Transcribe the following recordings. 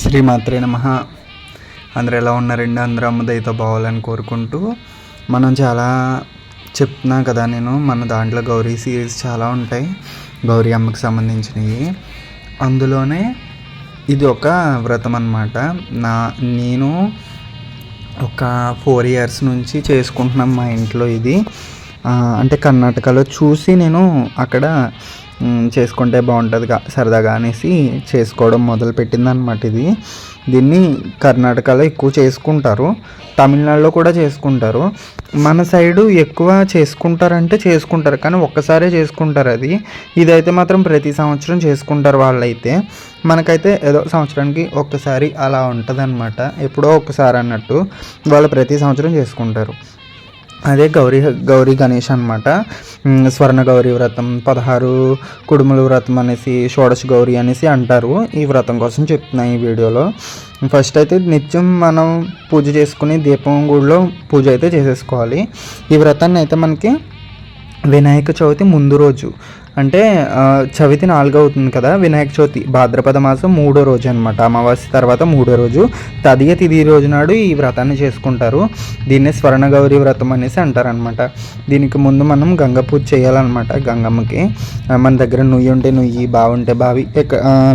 శ్రీమాత్రే నమ. అందరూ ఎలా ఉన్నారండి? అందరూ అమ్మదైతే బావాలని కోరుకుంటూ మనం చాలా చెప్తున్నా కదా నేను మన దాంట్లో గౌరీ సిరీస్ చాలా ఉంటాయి గౌరీ అమ్మకి సంబంధించినవి అందులోనే ఇది ఒక వ్రతం అనమాట నా నేను ఒక ఫోర్ ఇయర్స్ నుంచి చేసుకుంటున్నాం మా ఇంట్లో ఇది. అంటే కర్ణాటకలో చూసి నేను అక్కడ చేసుకుంటే బాగుంటుంది సరదాగా అనేసి చేసుకోవడం మొదలుపెట్టింది అనమాట ఇది. దీన్ని కర్ణాటకలో ఎక్కువ చేసుకుంటారు. తమిళనాడులో కూడా చేసుకుంటారు. మన సైడు ఎక్కువ చేసుకుంటారంటే చేసుకుంటారు. కానీ ఒక్కసారే చేసుకుంటారు అది. ఇదైతే మాత్రం ప్రతి సంవత్సరం చేసుకుంటారు వాళ్ళైతే. మనకైతే ఏదో సంవత్సరానికి ఒక్కసారి అలా ఉంటుంది ఎప్పుడో ఒక్కసారి అన్నట్టు వాళ్ళు ప్రతి సంవత్సరం చేసుకుంటారు. అదే గౌరీ గౌరీ గణేష్ అనమాట స్వర్ణ గౌరీ వ్రతం పదహారు కుడుముల వ్రతం అనేసి షోడశ గౌరీ అనేసి అంటారు. ఈ వ్రతం కోసం చెప్తున్నాయి ఈ వీడియోలో. ఫస్ట్ అయితే నిత్యం మనం పూజ చేసుకుని దీపం గుడిలో పూజ అయితే చేసేసుకోవాలి. ఈ వ్రతాన్ని అయితే మనకి వినాయక చవితి ముందు రోజు అంటే చవితి నాలుగవుతుంది కదా వినాయక చవితి భాద్రపద మాసం మూడో రోజు అనమాట అమావాస్య తర్వాత మూడో రోజు. తదియ తిది రోజు నాడు ఈ వ్రతాన్ని చేసుకుంటారు. దీన్నే స్వర్ణ గౌరీ వ్రతం అనేసి అంటారనమాట దీనికి ముందు మనం గంగ పూజ చేయాలన్నమాట గంగమ్మకి. మన దగ్గర నుయ్యి ఉంటే నుయ్యి బావి ఉంటే బావి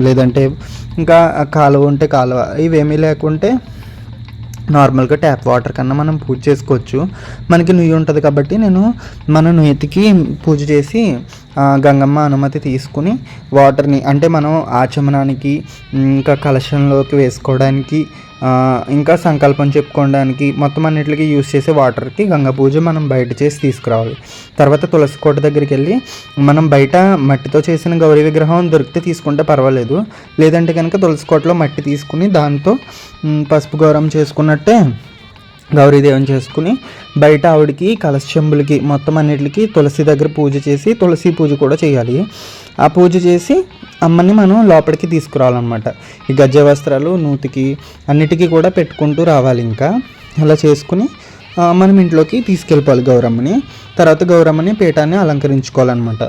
లేదంటే ఇంకా కాలువ ఉంటే కాలువ ఇవేమీ లేకుంటే నార్మల్గా ట్యాప్ వాటర్ కన్నా మనం పూజ చేసుకోవచ్చు. మనకి నుయ్యి ఉంటుంది కాబట్టి నేను మన నుయ్యతికి పూజ చేసి గంగమ్మ అనుమతి తీసుకుని వాటర్ని అంటే మనం ఆచమనానికి ఇంకా కలశంలోకి వేసుకోవడానికి ఇంకా సంకల్పం చెప్పుకోవడానికి మొత్తం అన్నిటికి యూస్ చేసే వాటర్కి గంగ పూజ మనం బయట చేసి తీసుకురావాలి. తర్వాత తులసి కోట దగ్గరికి వెళ్ళి మనం బయట మట్టితో చేసిన గౌరీ విగ్రహం దొరికితే తీసుకుంటే పర్వాలేదు. లేదంటే కనుక తులసి కోటలో మట్టి తీసుకుని దాంతో పసుపు గౌరవం చేసుకున్నట్టే గౌరీదేవం చేసుకుని బయట ఆవిడకి కలశ చెంబులకి మొత్తం అన్నిటికి తులసి దగ్గర పూజ చేసి తులసి పూజ కూడా చేయాలి. ఆ పూజ చేసి అమ్మని మనం లోపలికి తీసుకురావాలన్నమాట. ఈ గజ్జ వస్త్రాలు నూతికి అన్నిటికీ కూడా పెట్టుకుంటూ రావాలి ఇంకా. అలా చేసుకుని మనం ఇంట్లోకి తీసుకెళ్ళిపోవాలి గౌరమ్మని. తర్వాత గౌరమ్మని పీఠాన్ని అలంకరించుకోవాలన్నమాట.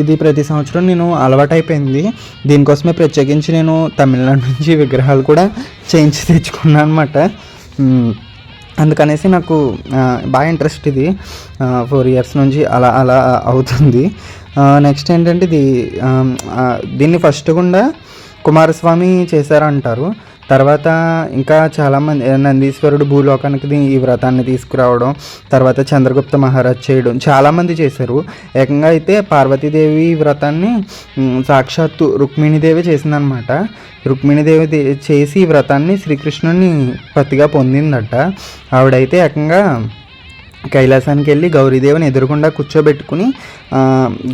ఇది ప్రతి సంవత్సరం నేను అలవాటైపోయింది. దీనికోసమే ప్రత్యేకించి నేను తమిళనాడు నుంచి విగ్రహాలు కూడా చేయించి తెచ్చుకున్నాను అనమాట అందుకనేసి నాకు బాగా ఇంట్రెస్ట్ ఇది. ఫోర్ ఇయర్స్ నుంచి అలా అలా అవుతుంది. నెక్స్ట్ ఏంటంటే ఇది దీన్ని ఫస్ట్ గుండా కుమారస్వామి చేశారంటారు. తర్వాత ఇంకా చాలామంది నందీశ్వరుడు భూలోకానికి ఈ వ్రతాన్ని తీసుకురావడం తర్వాత చంద్రగుప్త మహారాజ్ చేయడం చాలామంది చేశారు. ఏకంగా అయితే పార్వతీదేవి ఈ వ్రతాన్ని సాక్షాత్తు రుక్మిణీదేవి చేసిందనమాట రుక్మిణీదేవి చేసి ఈ వ్రతాన్ని శ్రీకృష్ణుని పతిగా పొందిందట. ఆవిడైతే ఏకంగా కైలాసానికి వెళ్ళి గౌరీదేవిని ఎదురుగుండా కూర్చోబెట్టుకుని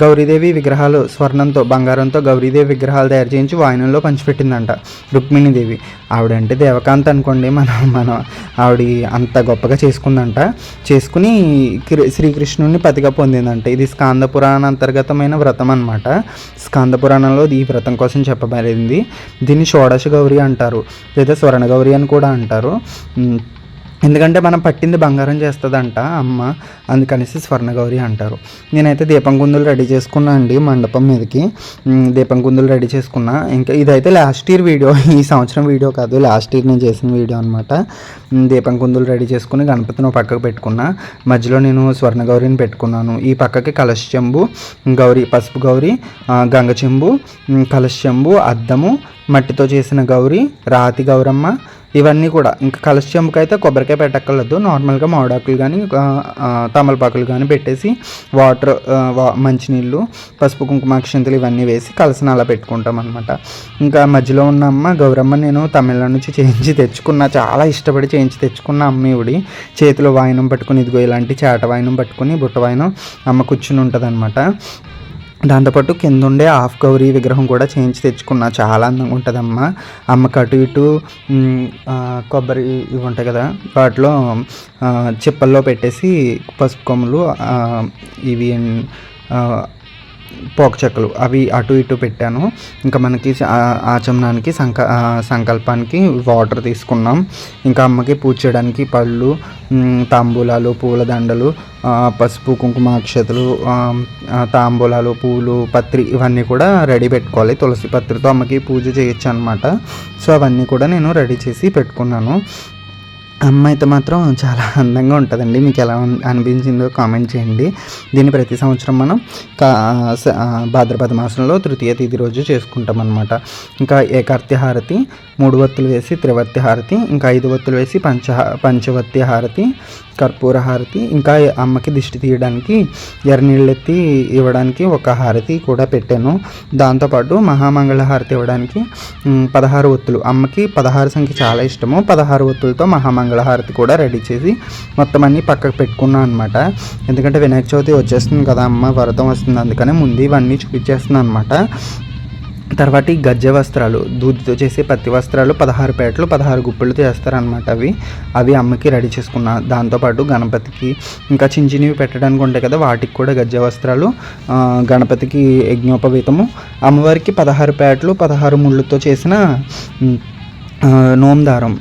గౌరీదేవి విగ్రహాలు స్వర్ణంతో బంగారంతో గౌరీదేవి విగ్రహాలు తయారు చేయించి వాయనంలో పంచిపెట్టిందంట రుక్మిణీదేవి. ఆవిడంటే దేవకాంత్ అనుకోండి మనం మన ఆవిడ అంత గొప్పగా చేసుకుందంట. చేసుకుని శ్రీకృష్ణుని పతిగా పొందిందంట. ఇది స్కాంద పురాణ అంతర్గతమైన వ్రతం అనమాట స్కాంద పురాణంలో ఈ వ్రతం కోసం చెప్పబడింది. దీన్ని షోడశ గౌరి అంటారు లేదా స్వర్ణ గౌరి అని కూడా అంటారు. ఎందుకంటే మనం పట్టింది బంగారం చేస్తుందంట అమ్మ. అందుకనేసి స్వర్ణగౌరి అంటారు. నేనైతే దీపం కుందులు రెడీ చేసుకున్నా అండి మండపం మీదకి. దీపం కుందులు రెడీ చేసుకున్నా. ఇంకా ఇదైతే లాస్ట్ ఇయర్ వీడియో. ఈ సంవత్సరం వీడియో కాదు లాస్ట్ ఇయర్ నేను చేసిన వీడియో అనమాట దీపం కుందులు రెడీ చేసుకుని గణపతిని ఒక పక్కకు పెట్టుకున్నా. మధ్యలో నేను స్వర్ణగౌరిని పెట్టుకున్నాను. ఈ పక్కకి కలశ చెంబు గౌరీ పసుపు గౌరీ గంగ చెంబు కలశ చెంబు అద్దము మట్టితో చేసిన గౌరీ రాతి గౌరమ్మ ఇవన్నీ కూడా. ఇంకా కలశ చెంబుకి అయితే కొబ్బరికాయ పెట్టక్కర్లేదు. నార్మల్గా మామిడాకులు కానీ తమలపాకులు కానీ పెట్టేసి వాటర్ మంచినీళ్ళు పసుపు కుంకుమ అక్షంతలు ఇవన్నీ వేసి కలసన అలా పెట్టుకుంటాం అనమాట ఇంకా మధ్యలో ఉన్న అమ్మ గౌరమ్మ నేను తమిళనాడు నుంచి చేయించి తెచ్చుకున్న చాలా ఇష్టపడి చేయించి తెచ్చుకున్న అమ్మ చేతిలో వాయినం పట్టుకుని ఇదిగో ఇలాంటి చేట వాయినం పట్టుకుని బుట్ట వాయినం అమ్మ కూర్చుని ఉంటుంది దాంతోపాటు కింద ఉండే హాఫ్ గౌరీ విగ్రహం కూడా చేయించి తెచ్చుకున్నా. చాలా అందంగా ఉంటుందమ్మా. అమ్మకి అటు ఇటు కొబ్బరి ఇవి ఉంటాయి కదా వాటిలో చిప్పల్లో పెట్టేసి పసుపు కొమ్ములు ఇవి ఆ, చెక్కలు అవి అటు ఇటు పెట్టాను. ఇంకా మనకి ఆచమనానికి సంక సంకల్పానికి వాటర్ తీసుకున్నాం. ఇంకా అమ్మకి పూజ చేయడానికి పళ్ళు తాంబూలాలు పూలదండలు పసుపు కుంకుమ అక్షతలు తాంబూలాలు పూలు పత్రి ఇవన్నీ కూడా రెడీ పెట్టుకోవాలి. తులసి పత్రితో అమ్మకి పూజ చేయొచ్చు అనమాట సో అవన్నీ కూడా నేను రెడీ చేసి పెట్టుకున్నాను. అమ్మ అయితే మాత్రం చాలా అందంగా ఉంటుందండి. మీకు ఎలా అనిపించిందో కామెంట్ చేయండి. దీన్ని ప్రతి సంవత్సరం మనం కా భాద్రపద మాసంలో తృతీయ తిథి రోజు చేసుకుంటాం అనమాట ఇంకా ఏకార్తి హారతి మూడు వత్తులు వేసి త్రివర్తి హారతి ఇంకా ఐదు వత్తులు వేసి పంచ పంచవత్తి హారతి కర్పూర హారతి ఇంకా అమ్మకి దిష్టి తీయడానికి ఎర్రనీళ్ళెత్తి ఇవ్వడానికి ఒక హారతి కూడా పెట్టాను. దాంతోపాటు మహామంగళ హారతి ఇవ్వడానికి పదహారు ఒత్తులు. అమ్మకి పదహారు సంఖ్య చాలా ఇష్టము. పదహారు ఒత్తులతో మహామంగళ హారతి కూడా రెడీ చేసి మొత్తం అన్నీ పక్కకు పెట్టుకున్నాను అనమాట ఎందుకంటే వినాయక చవితి వచ్చేస్తుంది కదా అమ్మ వరదం వస్తుంది అందుకని ముందు ఇవన్నీ చూపించేస్తున్నాను అనమాట తర్వాత ఈ గజ్జె వస్త్రాలు దూదితో చేసే పత్తి వస్త్రాలు పదహారు పేటలు పదహారు గుప్పిళ్ళతో చేస్తారనమాట అవి. అవి అమ్మకి రెడీ చేసుకున్న. దాంతోపాటు గణపతికి ఇంకా చిన్న చిన్నవి పెట్టడానికి ఉంటాయి కదా వాటికి కూడా గజ్జె వస్త్రాలు గణపతికి యజ్ఞోపవీతము. అమ్మవారికి పదహారు పేటలు పదహారు ముళ్ళతో చేసిన నోమదారం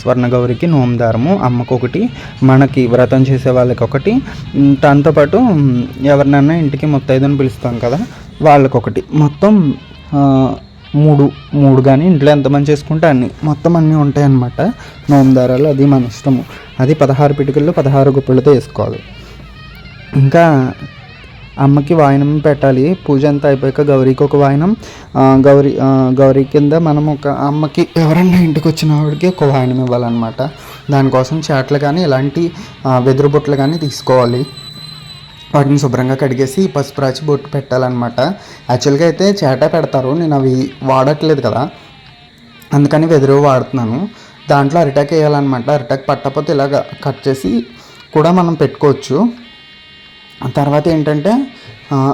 స్వర్ణగౌరికి నోము స్వర్ణ గౌరికి అమ్మకు ఒకటి మనకి వ్రతం చేసే వాళ్ళకి ఒకటి. దాంతోపాటు ఎవరినైనా ఇంటికి ముత్తైదని పిలుస్తాం కదా వాళ్ళకొకటి. మొత్తం మూడు మూడు కానీ ఇంట్లో ఎంతమంది చేసుకుంటే అన్ని మొత్తం అన్నీ ఉంటాయి అన్నమాట నోము దారాలు అది మన ఇష్టము. అది పదహారు పిటికల్లో పదహారు గుప్పిళ్ళతో వేసుకోవాలి ఇంకా అమ్మకి వాయనం పెట్టాలి. పూజ అంతా అయిపోయాక గౌరీకి ఒక వాయనం. గౌరీ గౌరీ కింద మనం ఒక అమ్మకి ఎవరన్నా ఇంటికి వచ్చిన వాడికి ఒక వాయనం ఇవ్వాలన్నమాట. దానికోసం చాట్లు కానీ ఇలాంటి వెదురు బుట్టలు కానీ తీసుకోవాలి. వాటిని శుభ్రంగా కడిగేసి పసుపు రాచి బొట్టు పెట్టాలన్నమాట. యాక్చువల్గా అయితే చేట పెడతారు. నేను అవి వాడట్లేదు కదా. అందుకని వెదురు వాడుతున్నాను. దాంట్లో అరిటాక్ వేయాలన్నమాట. అరిటాక్ పట్టకపోతే ఇలాగ కట్ చేసి కూడా మనం పెట్టుకోవచ్చు. తర్వాత ఏంటంటే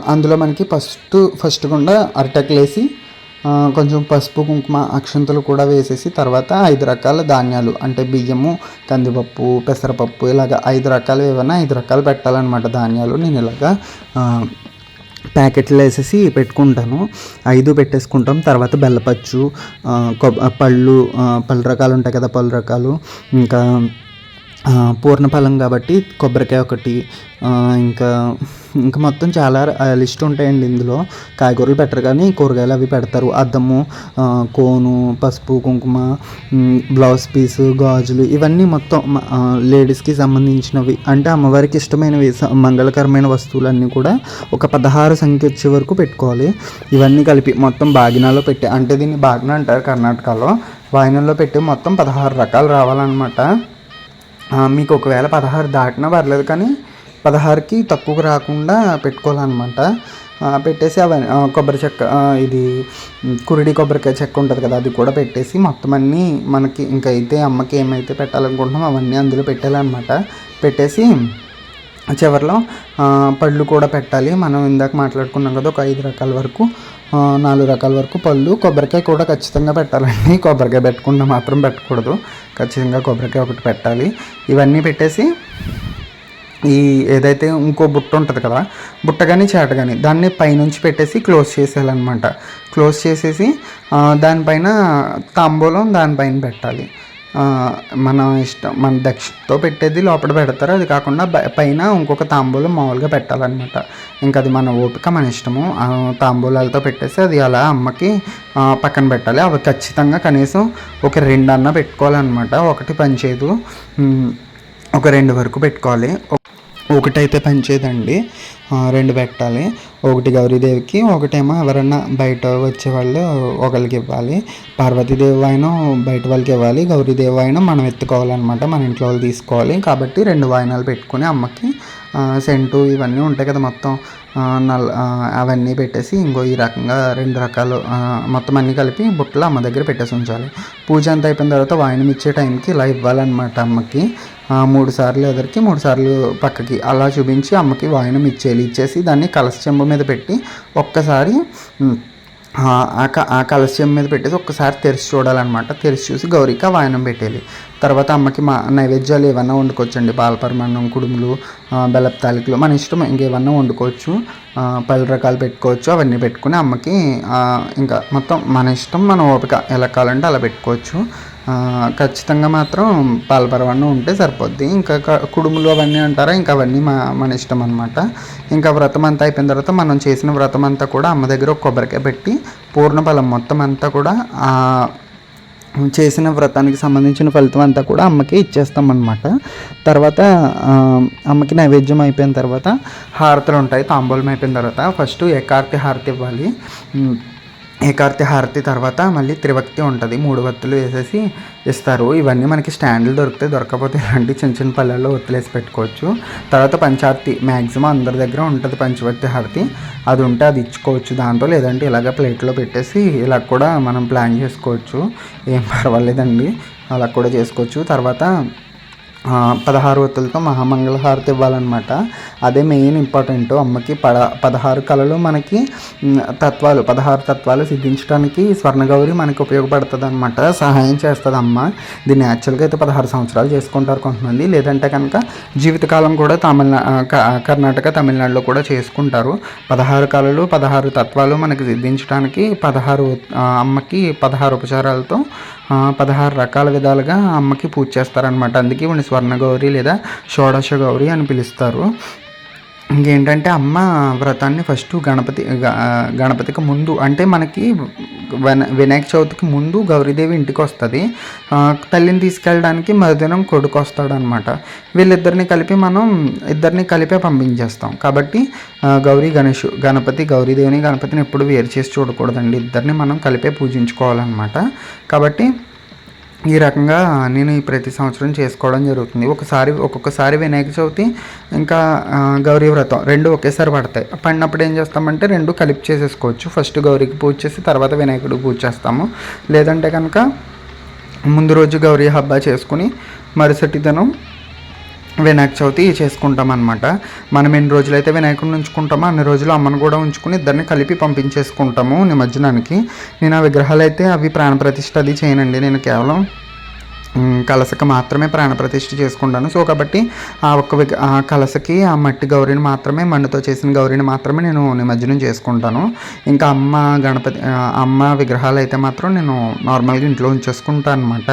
అందులో మనకి ఫస్ట్ ఫస్ట్ గుండా అరిటాకులు వేసి కొంచెం పసుపు కుంకుమ అక్షంతలు కూడా వేసేసి తర్వాత ఐదు రకాల ధాన్యాలు అంటే బియ్యము కందిపప్పు పెసరపప్పు ఇలాగ ఐదు రకాలు ఏమైనా ఐదు రకాలు పెట్టాలన్నమాట ధాన్యాలు. నేను ఇలాగా ప్యాకెట్లు వేసేసి పెట్టుకుంటాను. ఐదు పెట్టేసుకుంటాం. తర్వాత బెల్లపచ్చు ఆ, పళ్ళు పళ్ళు రకాలు ఉంటాయి కదా పళ్ళు రకాలు ఇంకా పూర్ణఫలం కాబట్టి కొబ్బరికాయ ఒకటి ఇంకా ఇంకా మొత్తం చాలా లిస్ట్ ఉంటాయండి ఇందులో. కాయగూరలు పెట్టరు కానీ కూరగాయలు అవి పెడతారు. అద్దము కోను పసుపు కుంకుమ బ్లౌజ్ పీసు గాజులు ఇవన్నీ మొత్తం లేడీస్కి సంబంధించినవి. అంటే అమ్మవారికి ఇష్టమైనవి స- మంగళకరమైన వస్తువులన్నీ కూడా ఒక పదహారు సంఖ్య వచ్చే వరకు పెట్టుకోవాలి. ఇవన్నీ కలిపి మొత్తం బాగినాలో పెట్టి అంటే దీన్ని బాగిన అంటారు కర్ణాటకలో. వాయినంలో పెట్టి మొత్తం పదహారు రకాలు రావాలన్నమాట. మీకు ఒకవేళ పదహారు దాటినా పర్లేదు కానీ పదహారుకి తక్కువ రాకుండా పెట్టుకోవాలన్నమాట. పెట్టేసి అవన్నీ కొబ్బరి చెక్క ఇది కురిడి కొబ్బరికాయ చెక్క ఉంటుంది కదా అది కూడా పెట్టేసి మొత్తం అన్నీ మనకి ఇంకైతే అయితే అమ్మకి ఏమైతే పెట్టాలనుకుంటున్నామో అవన్నీ అందులో పెట్టాలన్నమాట పెట్టేసి చివరిలో పళ్ళు కూడా పెట్టాలి. మనం ఇందాక మాట్లాడుకున్నాం కదా ఒక ఐదు రకాల వరకు నాలుగు రకాల వరకు పళ్ళు. కొబ్బరికాయ కూడా ఖచ్చితంగా పెట్టాలండి. కొబ్బరికాయ పెట్టకుండా మాత్రం పెట్టకూడదు. ఖచ్చితంగా కొబ్బరికాయ ఒకటి పెట్టాలి. ఇవన్నీ పెట్టేసి ఈ ఏదైతే ఇంకో బుట్ట ఉంటుంది కదా బుట్ట కానీ చేట కానీ దాన్ని పైనుంచి పెట్టేసి క్లోజ్ చేసేయాలన్నమాట. క్లోజ్ చేసేసి దానిపైన తాంబూలం దానిపైన పెట్టాలి. మన ఇష్టం మన దక్షిణతో పెట్టేది లోపల పెడతారు. అది కాకుండా బ- పైన ఇంకొక తాంబూలం మామూలుగా పెట్టాలన్నమాట. ఇంకా అది మన ఓపిక మన ఇష్టము. తాంబూలాలతో పెట్టేసి అది అలా అమ్మకి పక్కన పెట్టాలి. అవి ఖచ్చితంగా కనీసం ఒక రెండు అన్న పెట్టుకోవాలన్నమాట. ఒకటి పనిచేయదు. ఒక రెండు వరకు పెట్టుకోవాలి. ఒకటైతే పనిచేయదండి. రెండు పెట్టాలి. ఒకటి గౌరీదేవికి ఒకటేమో ఎవరన్నా బయట వచ్చే వాళ్ళు ఒకరికి ఇవ్వాలి. పార్వతీదేవి అయినా బయట వాళ్ళకి ఇవ్వాలి. గౌరీదేవి అయినా మనం ఎత్తుకోవాలన్నమాట మన ఇంట్లో వాళ్ళు తీసుకోవాలి. కాబట్టి రెండు వాయినాలు పెట్టుకుని అమ్మకి సెంటు ఇవన్నీ ఉంటాయి కదా మొత్తం నల్ అవన్నీ పెట్టేసి ఇంకో ఈ రకంగా రెండు రకాలు మొత్తం అన్నీ కలిపి బుట్టలు అమ్మ దగ్గర పెట్టేసి ఉంచాలి. పూజ అంతా అయిపోయిన తర్వాత వాయినం ఇచ్చే టైంకి ఇలా ఇవ్వాలన్నమాట అమ్మకి. మూడు సార్లు ఎదరికి మూడు సార్లు పక్కకి. అలా చూపించి అమ్మకి వాయినం ఇచ్చేయాలి. ఇచ్చేసి దాన్ని కలస చెంబు మీద పెట్టి ఒక్కసారి ఆ క- ఆ కలశం మీద పెట్టేసి ఒక్కసారి తెరిచి చూడాలన్నమాట. తెరిచి చూసి గౌరీకి వాయనం పెట్టేయాలి. తర్వాత అమ్మకి మా నైవేద్యాలు ఏమన్నా వండుకోవచ్చండి. పాలపరమాన్నం కుడుములు బెల్లపు తాలికలు మన ఇష్టం ఇంకేమన్నా వండుకోవచ్చు. పలు రకాలు పెట్టుకోవచ్చు. అవన్నీ పెట్టుకుని అమ్మకి ఇంకా మొత్తం మన ఇష్టం మన ఓపిక ఎలా కావాలంటే అలా పెట్టుకోవచ్చు. ఖచ్చితంగా మాత్రం పాలపరవన్నం ఉంటే సరిపోద్ది. ఇంకా కుడుములు అవన్నీ అంటారా? ఇంకా అవన్నీ మా మన ఇష్టం అనమాట ఇంకా వ్రతం అంతా అయిపోయిన తర్వాత మనం చేసిన వ్రతం అంతా కూడా అమ్మ దగ్గర ఒక కొబ్బరికాయ పెట్టి పూర్ణఫలం మొత్తం అంతా కూడా చేసిన వ్రతానికి సంబంధించిన ఫలితం అంతా కూడా అమ్మకి ఇచ్చేస్తాం అనమాట తర్వాత అమ్మకి నైవేద్యం అయిపోయిన తర్వాత హారతులు ఉంటాయి. తాంబూలం అయిపోయిన తర్వాత ఫస్ట్ ఏకార్తి హారతి ఇవ్వాలి. ఏకార్తి హారతి తర్వాత మళ్ళీ త్రివక్తి ఉంటుంది. మూడు వత్తులు వేసేసి ఇస్తారు. ఇవన్నీ మనకి స్టాండ్లు దొరుకుతాయి. దొరకకపోతే ఇలాంటి చిన్న చిన్న పల్లెల్లో వత్తులేసి పెట్టుకోవచ్చు. తర్వాత పంచార్తి. మ్యాక్సిమం అందరి దగ్గర ఉంటుంది పంచవర్తి హారతి. అది ఉంటే అది ఇచ్చుకోవచ్చు దాంతో లేదంటే ఇలాగ ప్లేట్లో పెట్టేసి ఇలా కూడా మనం ప్లాన్ చేసుకోవచ్చు. ఏం పర్వాలేదండి. అలా కూడా చేసుకోవచ్చు. తర్వాత ఆ, పదహారు ఒత్తులతో మహామంగళ హారతి ఇవ్వాలన్నమాట. అదే మెయిన్ ఇంపార్టెంట్ అమ్మకి పద పదహారు కళలు మనకి తత్వాలు పదహారు తత్వాలు సిద్ధించడానికి స్వర్ణగౌరి మనకి ఉపయోగపడుతుంది అనమాట సహాయం చేస్తుంది అమ్మ దీన్ని యాక్చువల్గా అయితే పదహారు సంవత్సరాలు చేసుకుంటారు కొంతమంది. లేదంటే కనుక జీవితకాలం కూడా తమిళనా కర్ణాటక తమిళనాడులో కూడా చేసుకుంటారు. పదహారు కళలు పదహారు తత్వాలు మనకి సిద్ధించడానికి పదహారు అమ్మకి పదహారు ఉపచారాలతో పదహారు రకాల విధాలుగా అమ్మకి పూజ చేస్తారనమాట అందుకే స్వర్ణగౌరి స్వర్ణ గౌరి లేదా షోడశ గౌరి అని పిలుస్తారు. ఇంకేంటంటే అమ్మ వ్రతాన్ని ఫస్ట్ గణపతి గణపతికి ముందు అంటే మనకి వన వినాయక చవితికి ముందు గౌరీదేవి ఇంటికి వస్తుంది తల్లిని తీసుకెళ్ళడానికి మరుదినం కొడుకు వస్తాడనమాట వీళ్ళిద్దరిని కలిపి మనం ఇద్దరిని కలిపే పంపించేస్తాం. కాబట్టి గౌరీ గణేష్ గణపతి గౌరీదేవిని గణపతిని ఎప్పుడు వేరు చేసి చూడకూడదండి. ఇద్దరిని మనం కలిపే పూజించుకోవాలన్నమాట కాబట్టి ఈ రకంగా నేను ఈ ప్రతి సంవత్సరం చేసుకోవడం జరుగుతుంది. ఒకసారి ఒక్కొక్కసారి వినాయక చవితి ఇంకా గౌరీ వ్రతం రెండు ఒకేసారి పడతాయి. పడినప్పుడు ఏం చేస్తామంటే రెండు కలిపి చేసేసుకోవచ్చు. ఫస్ట్ గౌరీకి పూజ చేసి తర్వాత వినాయకుడికి పూజ చేస్తాము. లేదంటే కనుక ముందు రోజు గౌరీ హబ్బా చేసుకుని మరుసటి దినం వినాయక చవితి చేసుకుంటాం అనమాట మనం ఎన్ని రోజులైతే వినాయకుడిని ఉంచుకుంటామో అన్ని రోజులు అమ్మను కూడా ఉంచుకుని ఇద్దరిని కలిపి పంపించేసుకుంటాము నిమజ్జనానికి. నేను ఆ విగ్రహాలు అయితే అవి ప్రాణప్రతిష్ట అది చేయనండి. నేను కేవలం కలసకి మాత్రమే ప్రాణప్రతిష్ఠ చేసుకుంటాను. సో కాబట్టి ఆ ఒక్క విగ ఆ కలసకి ఆ మట్టి గౌరిని మాత్రమే మన్నుతో చేసిన గౌరిని మాత్రమే నేను నిమజ్జనం చేసుకుంటాను. ఇంకా అమ్మ గణపతి అమ్మ విగ్రహాలు అయితే మాత్రం నేను నార్మల్గా ఇంట్లో ఉంచేసుకుంటాను అనమాట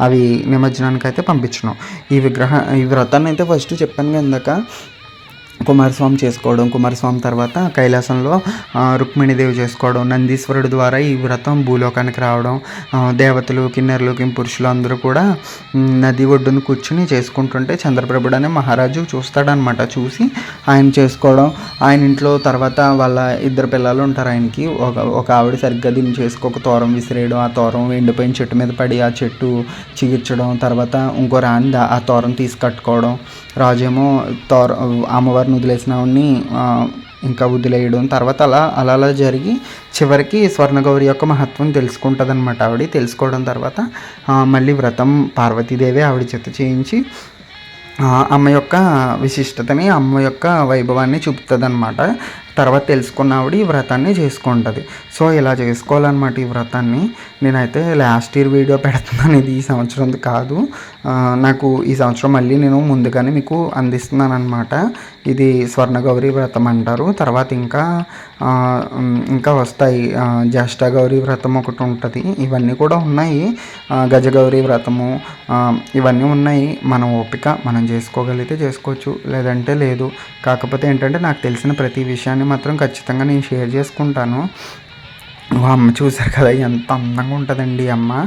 అవి నిమజ్జనానికి అయితే పంపించను. ఈ విగ్రహ ఈ వ్రతాన్ని అయితే ఫస్ట్ చెప్పాను ఇందాక. కుమారస్వామి చేసుకోవడం కుమారస్వామి తర్వాత కైలాసంలో రుక్మిణీదేవి చేసుకోవడం నందీశ్వరుడు ద్వారా ఈ వ్రతం భూలోకానికి రావడం దేవతలు కిన్నెరలు పురుషులు అందరూ కూడా నది ఒడ్డున కూర్చుని చేసుకుంటుంటే చంద్రప్రభుడు అనే మహారాజు చూస్తాడనమాట చూసి ఆయన చేసుకోవడం ఆయన ఇంట్లో తర్వాత వాళ్ళ ఇద్దరు పిల్లలు ఉంటారు ఆయనకి. ఒక ఒక ఆవిడ సరిగ్గా దీన్ని చేసుకోక తోరం విసిరేయడం ఆ తోరం ఎండిపోయిన చెట్టు మీద పడి ఆ చెట్టు చిగిర్చడం తర్వాత ఇంకో రాని ఆ తోరం తీసి కట్టుకోవడం రాజేమో తోర అమ్మవారిని వదిలేసిన వాడిని ఇంకా వదిలేయడం తర్వాత అలా అలా అలా జరిగి చివరికి స్వర్ణగౌరి యొక్క మహత్వం తెలుసుకుంటుంది అనమాట ఆవిడ. తెలుసుకోవడం తర్వాత మళ్ళీ వ్రతం పార్వతీదేవి ఆవిడ చేత చేయించి అమ్మ యొక్క విశిష్టతని అమ్మ యొక్క వైభవాన్ని చూపుతుంది అనమాట తర్వాత తెలుసుకున్న ఆవిడ ఈ వ్రతాన్ని చేసుకుంటుంది. సో ఇలా చేసుకోవాలన్నమాట ఈ వ్రతాన్ని. నేనైతే లాస్ట్ ఇయర్ వీడియో పెడుతున్నాను ఇది ఈ సంవత్సరం కాదు. నాకు ఈ సంవత్సరం మళ్ళీ నేను ముందుగానే మీకు అందిస్తున్నాను అనమాట ఇది స్వర్ణగౌరీ వ్రతం అంటారు. తర్వాత ఇంకా ఇంకా వస్తాయి. జ్యేష్ఠగౌరీ జ్యేష్ఠ గౌరీ వ్రతం ఒకటి ఉంటుంది. ఇవన్నీ కూడా ఉన్నాయి. గజగౌరీ వ్రతము ఇవన్నీ ఉన్నాయి. మన ఓపిక మనం చేసుకోగలిగితే చేసుకోవచ్చు. లేదంటే లేదు. కాకపోతే ఏంటంటే నాకు తెలిసిన ప్రతి విషయాన్ని మాత్రం ఖచ్చితంగా నేను షేర్ చేసుకుంటాను. అమ్మ చూసారు కదా ఎంత అందంగా ఉంటుందండి ఈ అమ్మ.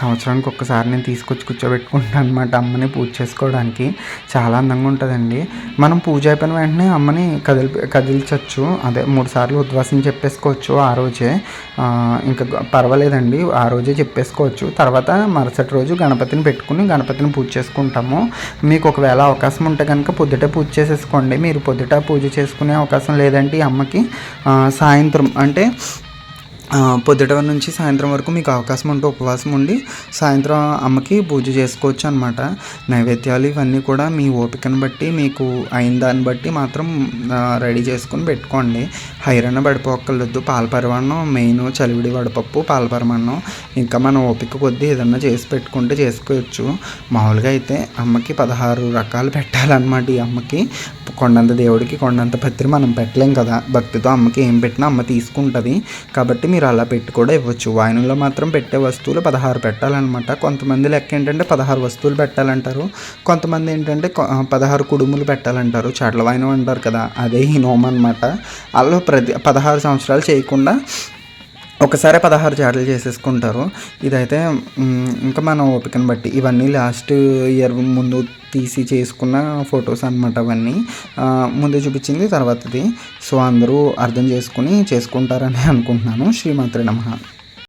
సంవత్సరానికి ఒక్కసారి నేను తీసుకొచ్చి కూర్చోబెట్టుకుంటాను అనమాట అమ్మని పూజ చేసుకోవడానికి. చాలా అందంగా ఉంటుందండి. మనం పూజ అయిపోయిన వెంటనే అమ్మని కదిలి కదిల్చచ్చు. అదే మూడు సార్లు ఉద్వాసం చెప్పేసుకోవచ్చు ఆ రోజే. ఇంకా పర్వాలేదండి. ఆ రోజే చెప్పేసుకోవచ్చు. తర్వాత మరుసటి రోజు గణపతిని పెట్టుకుని గణపతిని పూజ చేసుకుంటాము. మీకు ఒకవేళ అవకాశం ఉంటే కనుక పొద్దుటే పూజ చేసేసుకోండి. మీరు పొద్దుట పూజ చేసుకునే అవకాశం లేదంటే ఈ అమ్మకి. సాయంత్రం అంటే పొద్దుట నుంచి సాయంత్రం వరకు మీకు అవకాశం ఉంటే ఉపవాసం ఉండి సాయంత్రం అమ్మకి పూజ చేసుకోవచ్చు అనమాట నైవేద్యాలు ఇవన్నీ కూడా మీ ఓపికను బట్టి మీకు అయిన దాన్ని బట్టి మాత్రం రెడీ చేసుకొని పెట్టుకోండి. హైరన్న పడిపోక్కర్లేదు. పాలపరమాన్నం మెయిన్ చలివిడి వడపప్పు పాలపరమాన్నం. ఇంకా మనం ఓపిక కొద్దీ ఏదన్నా చేసి పెట్టుకుంటే చేసుకోవచ్చు. మామూలుగా అయితే అమ్మకి పదహారు రకాలు పెట్టాలన్నమాట ఈ అమ్మకి. కొండంత దేవుడికి కొండంత పత్రి మనం పెట్టలేం కదా. భక్తితో అమ్మకి ఏం పెట్టినా అమ్మ తీసుకుంటుంది. కాబట్టి మీరు అలా పెట్టి కూడా ఇవ్వచ్చు. వాయినంలో మాత్రం పెట్టే వస్తువులు పదహారు పెట్టాలన్నమాట. కొంతమంది లెక్క ఏంటంటే పదహారు వస్తువులు పెట్టాలంటారు. కొంతమంది ఏంటంటే పదహారు కుడుములు పెట్టాలంటారు. చాట్ల వాయినం అంటారు కదా అదే ఈ నోము అనమాట అలా ప్రతి పదహారు సంవత్సరాలు చేయకుండా ఒకసారి పదహారు చాటలు చేసేసుకుంటారు. ఇదైతే ఇంకా మన ఓపికను బట్టి ఇవన్నీ లాస్ట్ ఇయర్ ముందు తీసి చేసుకున్న ఫొటోస్ అనమాట అవన్నీ. ముందు చూపించింది తర్వాతది. సో అందరూ అర్థం చేసుకుని చేసుకుంటారని అనుకుంటున్నాను. శ్రీమాత్రి నమ.